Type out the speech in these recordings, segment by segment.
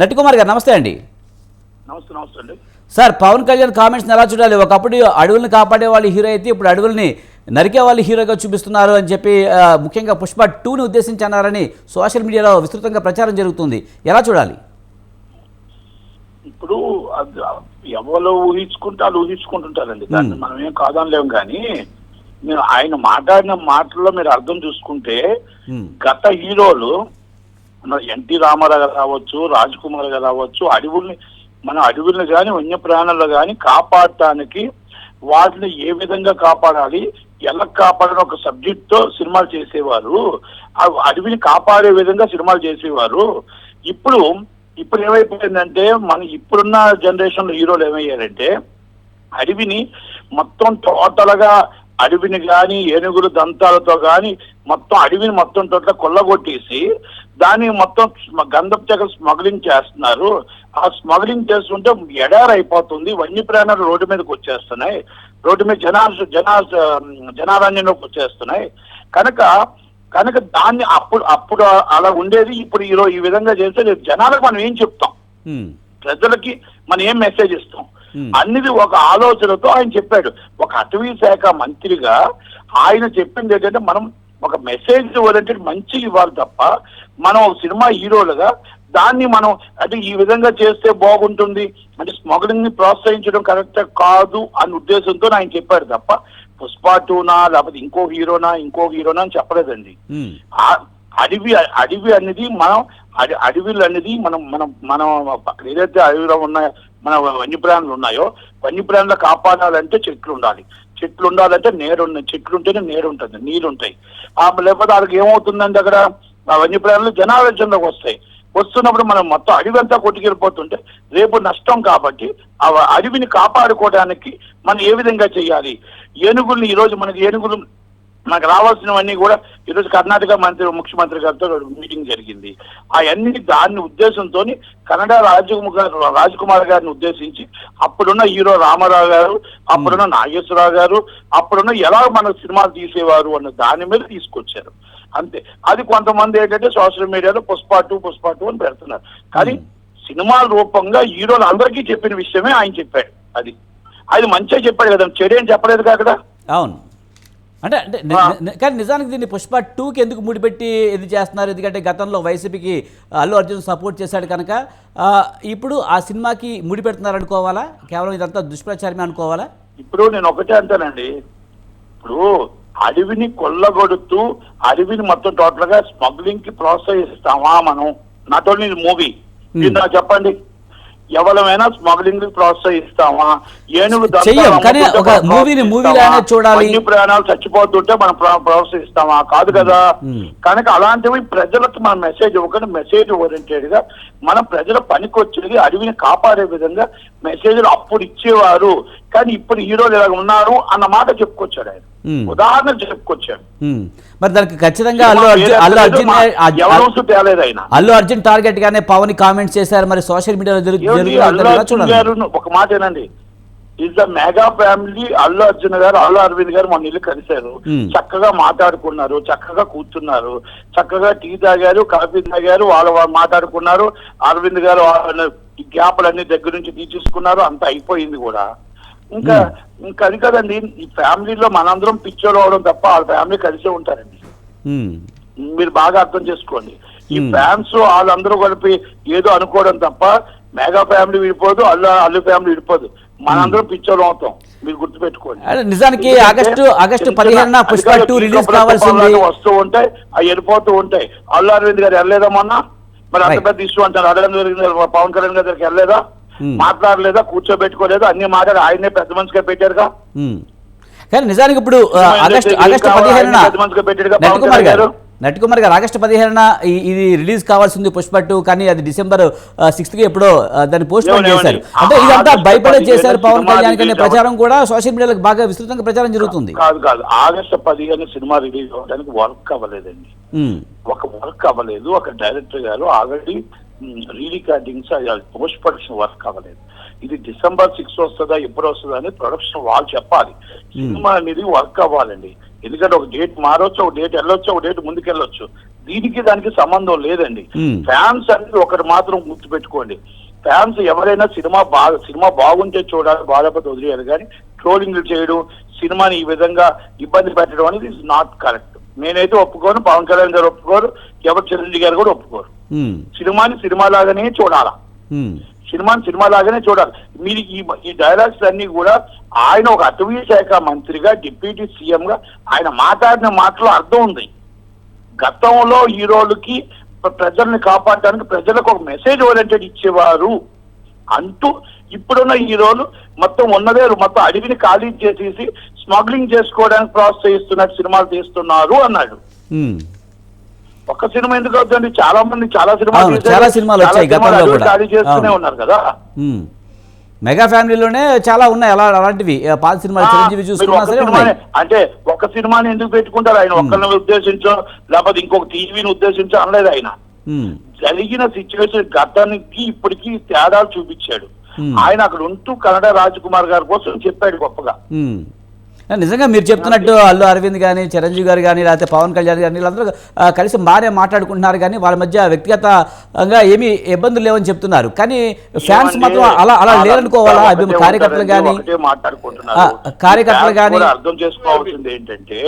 నటికుమార్ గారు నమస్తే అండి. నమస్తే నమస్తే అండి. సార్ పవన్ కళ్యాణ్ కామెంట్స్ని ఎలా చూడాలి? ఒకప్పుడు అడవుల్ని కాపాడే వాళ్ళు హీరో అయితే ఇప్పుడు అడవుల్ని నరికే వాళ్ళు హీరోగా చూపిస్తున్నారు అని చెప్పి ముఖ్యంగా పుష్ప టూని ఉద్దేశించి అన్నారని సోషల్ మీడియాలో విస్తృతంగా ప్రచారం జరుగుతుంది. ఎలా చూడాలి? ఇప్పుడు ఎవరు ఊహించుకుంటే వాళ్ళు ఊహించుకుంటుంటారండి. దాన్ని మనం ఏం కాదనలేము కానీ మీరు ఆయన మాట్లాడిన మాటల్లో మీరు అర్థం చూసుకుంటే గత హీరోలు ఎన్టీ రామారావు కావచ్చు రాజ్ కుమార్ గారు కావచ్చు అడవుల్ని మన అడవుల్ని కానీ వన్యప్రాణులు కానీ కాపాడటానికి వాటిని ఏ విధంగా కాపాడాలి ఎలా కాపాడని ఒక సబ్జెక్ట్తో సినిమాలు చేసేవారు ఆ అడవిని కాపాడే విధంగా సినిమాలు చేసేవారు. ఇప్పుడు ఇప్పుడు ఏమైపోయిందంటే మన ఇప్పుడున్న జనరేషన్లో హీరోలు ఏమయ్యారంటే అడవిని మొత్తం టోటల్గా అడవిని గాని ఏనుగులు దంతాలతో గాని మొత్తం అడవిని మొత్తం టోటల్ కొల్లగొట్టేసి దాన్ని మొత్తం గంధపు చెక్క స్మగ్లింగ్ చేస్తున్నారు. ఆ స్మగ్లింగ్ చేస్తుంటే ఎడారి అయిపోతుంది వన్యప్రాణాలు రోడ్డు మీదకి వచ్చేస్తున్నాయి. రోడ్డు మీద జనా జనా జనారణ్యంలోకి వచ్చేస్తున్నాయి. కనుక కనుక దాన్ని అప్పుడు అప్పుడు అలా ఉండేది. ఇప్పుడు ఈరో ఈ విధంగా చేస్తే జనాలకు మనం ఏం చెప్తాం? ప్రజలకి మనం ఏం మెసేజ్ ఇస్తాం. అన్నిది ఒక ఆలోచనతో ఆయన చెప్పాడు. ఒక అటవీ శాఖ మంత్రిగా ఆయన చెప్పింది ఏంటంటే మనం ఒక మెసేజ్ ఓరియంటెడ్ మంచి ఇవ్వాలి తప్ప మనం ఒక సినిమా హీరోలుగా దాన్ని మనం అంటే ఈ విధంగా చేస్తే బాగుంటుంది అంటే స్మగ్లింగ్ని ప్రోత్సహించడం కరెక్ట్ కాదు అన్న ఉద్దేశంతో ఆయన చెప్పాడు తప్ప పుష్ప టూనా లేకపోతే ఇంకో హీరోనా ఇంకో హీరోనా అని చెప్పలేదండి. ఆ అడవి అడవి అనేది మనం అడి అడవిలు అనేది మనం మనం మనం అక్కడ ఏదైతే అడవిలో ఉన్నాయో మన వన్యప్రాణులు ఉన్నాయో వన్యప్రాణులు కాపాడాలంటే చెట్లు ఉండాలి చెట్లు ఉండాలంటే నేరు చెట్లు ఉంటేనే నేరు ఉంటుంది నీళ్ళు ఉంటాయి ఆ లేకపోతే వాళ్ళకి ఏమవుతుందంటే అక్కడ ఆ వన్యప్రాణులు జనాలోచనలోకి వస్తాయి. వస్తున్నప్పుడు మనం మొత్తం అడవి అంతా కొట్టుకెళ్ళిపోతుంటే రేపు నష్టం కాబట్టి ఆ అడవిని కాపాడుకోవడానికి మనం ఏ విధంగా చేయాలి? ఏనుగుల్ని ఈ రోజు మనకి ఏనుగులు మనకు రావాల్సినవన్నీ కూడా ఈరోజు కర్ణాటక మంత్రి ముఖ్యమంత్రి గారితో మీటింగ్ జరిగింది. అవన్నీ దాని ఉద్దేశంతో కన్నడ రాజకుమార్ రాజకుమార్ గారిని ఉద్దేశించి అప్పుడున్న హీరో రామారావు గారు అప్పుడున్న నాగేశ్వరరావు గారు అప్పుడున్న ఎలా మన సినిమాలు తీసేవారు అన్న దాని మీద తీసుకొచ్చారు. అంతే. అది కొంతమంది ఏంటంటే సోషల్ మీడియాలో పుష్ప టూ పుష్ప టూ అని పెడుతున్నారు. కానీ సినిమాల రూపంగా హీరోలు అందరికీ చెప్పిన విషయమే ఆయన చెప్పాడు. అది. అది మంచిగా చెప్పాడు కదా. చెడు ఏం చెప్పలేదు కదా అవును. అంటే అంటే కానీ నిజానికి దీన్ని పుష్ప టూకి ఎందుకు ముడిపెట్టి ఇది చేస్తున్నారు? ఎందుకంటే గతంలో వైసీపీకి అల్లు అర్జున్ సపోర్ట్ చేశాడు కనుక ఇప్పుడు ఆ సినిమాకి ముడిపెడుతున్నారు అనుకోవాలా? కేవలం ఇదంతా దుష్ప్రచారమే అనుకోవాలా? ఇప్పుడు నేను ఒకటే అంటానండి. ఇప్పుడు అడవిని కొల్లగొడుతూ అడవిని మొత్తం టోటల్గా స్మగ్లింగ్కి ప్రోత్సహిస్తామా మనం? Not only movie. చెప్పండి. ఎవరమైనా స్మగ్లింగ్ ప్రోత్సహిస్తామా? ఏనుగు చెయ్యం, కానీ ఒక మూవీని చూడాలి. ప్రాణాలు చచ్చిపోతుంటే మనం ప్ర- ప్రోత్సహిస్తామా? కాదు కదా. కనుక అలాంటివి ప్రజలకు మన మెసేజ్ ఇవ్వకుండా. మెసేజ్ ఓరియంటెడ్గా మన ప్రజల పనికి వచ్చేది అడవిని కాపాడే విధంగా మెసేజ్లు అప్పుడు ఇచ్చేవారు కానీ ఇప్పుడు హీరోలు ఇలా ఉన్నారు అన్న మాట చెప్పుకొచ్చాడు ఆయన. ఉదాహరణ చెప్పుకొచ్చాడు. మరి దానికి ఖచ్చితంగా అల్లు అర్జున్ అల్లు అర్జున్ తేలేదు ఆయన. అల్లు అర్జున్ టార్గెట్ గానే పవన్ కామెంట్స్ చేశారు. మరి సోషల్ మీడియాలో ఒక మాట ఏనండి is the mega family Allu Arjun గారు అల్లు అరవింద్ గారు మొన్న ఇల్లు కలిశారు. చక్కగా మాట్లాడుకున్నారు చక్కగా కూర్చున్నారు. చక్కగా టీ తాగారు కాఫీ తాగారు వాళ్ళు వాళ్ళు మాట్లాడుకున్నారు. అరవింద్ గారు ఈ గ్యాప్లన్నీ దగ్గర నుంచి తీసేసుకున్నారు అంత అయిపోయింది కూడా. ఇంకా ఇంకా అది కదండి ఈ ఫ్యామిలీలో మనందరం పిక్చర్ అవడం తప్ప వాళ్ళ ఫ్యామిలీ కలిసే ఉంటారండి. మీరు బాగా అర్థం చేసుకోండి. ఈ. ఫ్యాన్స్ వాళ్ళందరూ కలిపి ఏదో అనుకోవడం తప్ప మెగా ఫ్యామిలీ విడిపోదు అల్లు అల్లు ఫ్యామిలీ విడిపోదు. మనందరం పిక్చర్ అవుతాం. మీరు గుర్తుపెట్టుకోండి. నిజానికి ఆగస్టు ఆగస్టు చిన్న పుష్ప టూ రిలీజ్ కావాల్సింది. వస్తూ ఉంటాయి అవి వెళ్ళిపోతూ ఉంటాయి. అల్లు అరవింద్ గారు వెళ్ళలేదా మొన్న? మరి అంత. పెద్ద ఇష్యూ అంటారు అరవింద్ గారు పవన్ కళ్యాణ్ గారి దగ్గరికి వెళ్ళలేదా Hmm. మాట్లాడలేదా కూర్చోబెట్టుకోలేదా అన్ని మాట్లాడి ఆయనే పెద్ద మనిషిగా పెట్టారుగా ఉమ్. కానీ నిజానికి ఇప్పుడు? ఆగస్టు ఆగస్టు కావాలి? పదిహేనున నటికుమార్ గారు ఆగస్టు పదిహేనున ఇది రిలీజ్ కావాల్సింది పుష్ప టూ కానీ అది డిసెంబర్ సిక్స్త్కి ఎప్పుడో దాన్ని పోస్ట్ పోన్ చేశారు? అంటే ఇదంతా భయపడే చేశారు పవన్ కళ్యాణ్ రిలీజ్ ప్రచారం కూడా సోషల్ మీడియాలో బాగా విస్తృతంగా ప్రచారం జరుగుతుంది. కాదు కాదు. ఆగస్టు పదిహేను సినిమా రిలీజ్ అవ్వడానికి వర్క్ అవ్వలేదండి. ఒక వర్క్ అవ్వలేదు. ఒక డైరెక్టర్ గారు already re recordings post production work అవ్వలేదు. ఇది డిసెంబర్ సిక్స్ వస్తుందా ఎప్పుడు వస్తుందా అని ప్రొడక్షన్ వాళ్ళు చెప్పాలి. సినిమా అనేది వర్క్ అవ్వాలండి. ఎందుకంటే ఒక డేట్ మారొచ్చు ఒక డేట్ వెళ్ళొచ్చు ఒక డేట్ ముందుకెళ్ళొచ్చు. దీనికి దానికి సంబంధం లేదండి. Hmm. ఫ్యాన్స్ అనేది ఒకటి మాత్రం గుర్తుపెట్టుకోండి. ఫ్యాన్స్ ఎవరైనా సినిమా బాగా సినిమా బాగుంటే చూడాలి బాధపడి వదిలేయాలి. కానీ ట్రోలింగ్లు చేయడం సినిమాని ఈ విధంగా ఇబ్బంది పెట్టడం అనేది ఇస్ నాట్ కరెక్ట్ నేనైతే ఒప్పుకోను పవన్ కళ్యాణ్ గారు ఒప్పుకోరు ఎవరు చిరంజీవి గారు కూడా ఒప్పుకోరు. ఉమ్, సినిమాని సినిమా లాగానే చూడాలా సినిమాని సినిమా లాగానే చూడాలి. మీరు ఈ ఈ డైలాగ్స్ అన్ని కూడా ఆయన ఒక అటవీ శాఖ మంత్రిగా డిప్యూటీ సీఎం గా ఆయన మాట్లాడిన మాటలో అర్థం ఉంది. గతంలో హీరోలకి ప్రజల్ని కాపాడడానికి ప్రజలకు ఒక మెసేజ్ ఓరియంటెడ్ ఇచ్చేవారు. అంటూ ఇప్పుడున్న హీరోలు మొత్తం ఉన్నదే మొత్తం అడవిని ఖాళీ చేసేసి స్మగ్లింగ్ చేసుకోవడానికి ప్రోత్సహిస్తున్నట్టు సినిమాలు తీస్తున్నారు అన్నాడు. ఒక్క సినిమా ఎందుకు అవుతుంది చాలా మంది చాలా సినిమాలు. చాలా సినిమాలు వచ్చాయి గతంలో కూడా. ఖాళీ చేస్తూనే. ఉన్నారు కదా. మెగా ఫ్యామిలీలోనే చాలా ఉన్నాయి అలా అలాంటివి పాత సినిమాలు చిరంజీవి చూసుకున్నా అంటే ఒక సినిమాని ఎందుకు పెట్టుకుంటారు ఆయన ఒక్కరిని ఉద్దేశించో లేకపోతే ఇంకొక టీవీని ఉద్దేశించో అనలేదు ఆయన జరిగిన సిచ్యువేషన్ గతానికి ఇప్పటికి తేడాలు చూపించాడు. ఆయన అక్కడ ఉంటూ కన్నడ రాజకుమార్ గారి కోసం చెప్పాడు గొప్పగా. నిజంగా మీరు చెప్తున్నట్టు అల్లు అరవింద్ కానీ చిరంజీవి గారు కానీ లేకపోతే పవన్ కళ్యాణ్ గారు వీళ్ళందరూ కలిసి బాగానే మాట్లాడుకుంటున్నారు కానీ వాళ్ళ మధ్య వ్యక్తిగతంగా ఏమీ ఇబ్బందులు లేవని చెప్తున్నారు. కానీ ఫ్యాన్స్? మాత్రం అలా అలా లేరనుకోవాలా? అభిమ కార్యకర్తలు కానీ కార్యకర్తలు కూడా అర్థం చేసుకోవాల్సింది ఏంటంటే.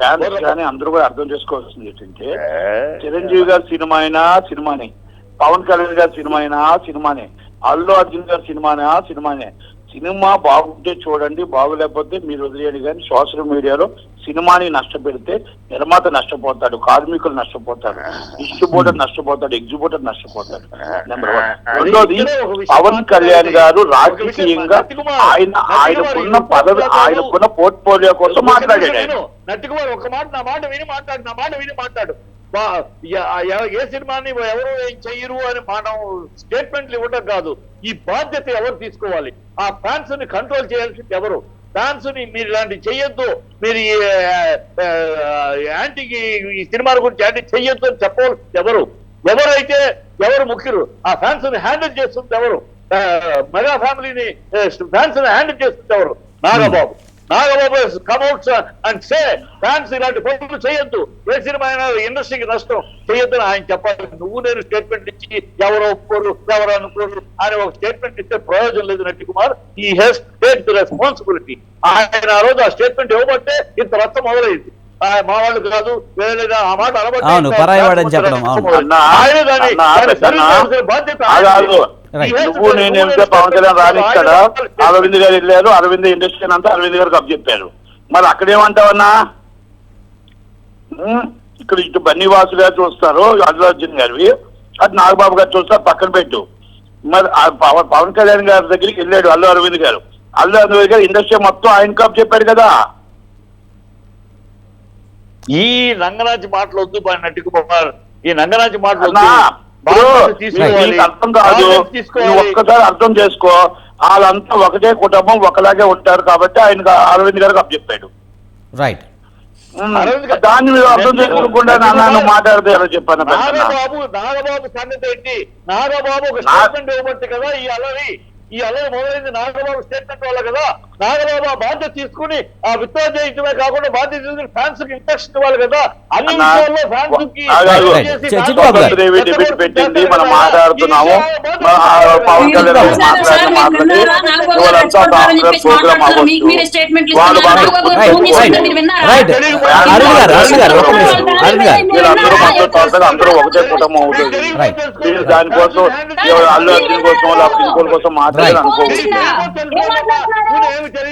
ఫ్యాన్స్ కానీ అందరూ కూడా అర్థం చేసుకోవాల్సింది ఏంటంటే చిరంజీవి గారి సినిమా అయినా సినిమానే పవన్ కళ్యాణ్ గారి సినిమా అయినా సినిమానే అల్లు అర్జున్ గారి సినిమానా సినిమానే. సినిమా బాగుంటే చూడండి బాగులేకపోతే మీరు వదిలేయండి కానీ సోషల్ మీడియాలో సినిమాని నష్టపెడితే నిర్మాత నష్టపోతాడు కార్మికులు నష్టపోతాడు డిస్ట్రిబ్యూటర్ నష్టపోతాడు ఎగ్జిబ్యూటర్ నష్టపోతాడు. నెంబర్ వన్ రెండోది పవన్ కళ్యాణ్ గారు రాజకీయంగా ఆయన ఆయనకున్న పదవి ఆయనకున్న పోర్ట్ఫోలియో కోసం మాట్లాడాడు నట్టుకుమార్ ఒక మాట నా మాట విని మాట్లాడు నా మాట విని మాట్లాడు. ఏ సినిమాని ఎవరు ఏం చెయ్యరు అని మనం స్టేట్మెంట్లు ఇవ్వడం కాదు. ఈ బాధ్యత ఎవరు తీసుకోవాలి? ఆ ఫ్యాన్స్ని కంట్రోల్ చేయాల్సింది ఎవరు? ఫ్యాన్స్ని మీరు ఇలాంటి చెయ్యొద్దు. మీరు ఈ, యాంటీకి ఈ సినిమాల గురించి యాంటీ చెయ్యొద్దు అని చెప్పవలసింది ఎవరు? ఎవరైతే ఎవరు ముఖ్యులు? ఆ ఫ్యాన్స్ని హ్యాండిల్ చేస్తుంది ఎవరు? మెగా ఫ్యామిలీని ఫ్యాన్స్ని హ్యాండిల్ చేస్తుంది ఎవరు? Nagababu. Nagababu comes out and say fans ఇలాంటి పనులు చేయొద్దు. ఏ సినిమా అయినా ఇండస్ట్రీకి నష్టం చేయొద్దు అని ఆయన చెప్పాలి. నువ్వు నేను స్టేట్మెంట్ ఇచ్చి ఎవరు ఒప్పుకోరు ఎవరు అనుకోరు అని ఒక స్టేట్మెంట్ ఇస్తే ప్రయోజనం లేదు నట్టి కుమార్. ఈ హెస్ టేక్ ది రెస్పాన్సిబిలిటీ ఆయన ఆ రోజు ఆ స్టేట్మెంట్ ఇవ్వబట్టే ఇంత రక్తం మొదలైంది. మా వాళ్ళు కాదు వేరే ఆ మాట అనబట్టే. అన్నా, ఆయన దాన్ని బాధ్యత నువ్వు నేను వెళ్తే పవన్ కళ్యాణ్ రానిస్తాడా responsibility. అరవింద్ గారు వెళ్ళారు అరవింద్ ఇండస్ట్రీ అంతా అరవింద్ గారికి అప్పచెప్పారు మరి అక్కడేమంటావన్నా? ఇక్కడ ఇటు బన్నీవాసు గారు చూస్తారు అల్లు అర్జున్ గారివి అటు నాగబాబు గారు చూస్తారు పక్కన పెట్టు. మరి ఆ పవన్ పవన్ కళ్యాణ్ గారి దగ్గరికి వెళ్ళాడు అల్లు అరవింద్ గారు. అల్లు అరవింద్ గారు ఇండస్ట్రీ మొత్తం ఆయన కప్ చెప్పాడు కదా. ఈ నంగనాచి మాటలు వద్దు కుమార్ ఈ నంగనాచి మాటలు అర్థం కాదు. ఒక్కసారి అర్థం చేసుకో. వాళ్ళంతా ఒకటే కుటుంబం ఒకలాగే ఉంటారు కాబట్టి ఆయన అరవింద్ గారికి అప్పచెప్పాడు రైట్ ఉమ్, అరవింద్ గారు- దాన్ని మీరు అర్థం చేసుకోకుండా నాన్న మాట్లాడితే ఎలా చెప్పాను? నాగబాబు నాగబాబు సంగతి ఏంటి? నాగబాబు ఒక నా- స్టేట్మెంట్ ఇవ్వబట్టి కదా ఈ అలవి ఈ అలవి మొదలైంది నాగబాబు స్టేట్మెంట్ వల్ల కదా నాగబాబు ఆ బాధ్యత తీసుకుని ఆ విత్డ్రా చేయించడమే కాకుండా బాధ్యత తీసుకుని ఫ్యాన్స్కి ఇంట్రెక్షన్ ఇవ్వాలి కదా. అన్ని విషయాల్లో ఫ్యాన్స్కి పెట్టింది మనం మాట్లాడుతున్నాము. పవన్ కళ్యాణ్ మాట్లాడిన ప్రోగ్రామ్ వాళ్ళు అందరూ ఒకటే కుటుంబం అవుతుంది. రైట్. మీరు దానికోసం అల్లు అర్జున్ కోసం లేకపోతే ఇంకోటి కోసం మాట్లాడాలి అనుకోవచ్చు garibu